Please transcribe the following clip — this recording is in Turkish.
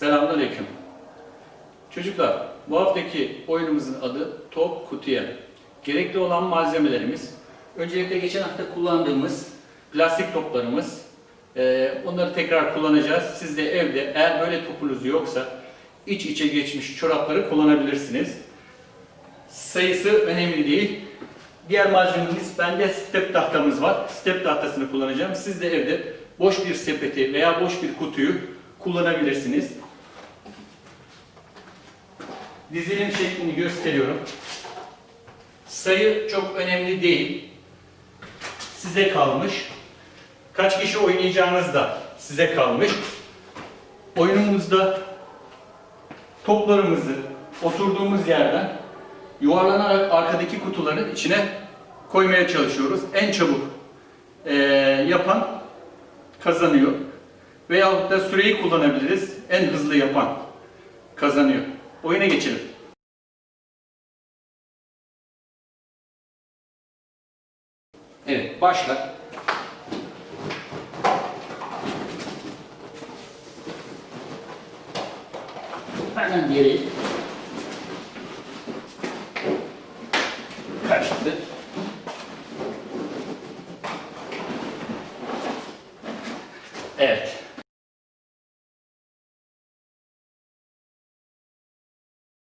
Selamünaleyküm. Çocuklar, bu haftaki oyunumuzun adı Top Kutuya. Gerekli olan malzemelerimiz, öncelikle geçen hafta kullandığımız plastik toplarımız. Ee, onları tekrar kullanacağız. Siz de evde eğer böyle topunuz yoksa iç içe geçmiş çorapları kullanabilirsiniz. Sayısı önemli değil. Diğer malzememiz, bende step tahtamız var. Step tahtasını kullanacağım. Siz de evde boş bir sepeti veya boş bir kutuyu kullanabilirsiniz. Dizilim şeklini gösteriyorum. Sayı çok önemli değil. Size kalmış. Kaç kişi oynayacağınız da size kalmış. Oyunumuzda toplarımızı oturduğumuz yerden yuvarlanarak arkadaki kutuların içine koymaya çalışıyoruz. En çabuk eee, yapan kazanıyor. Veyahut da süreyi kullanabiliriz. En hızlı yapan kazanıyor. Oyuna geçelim. Evet, başla. Hemen geri. Kaçtı. Evet.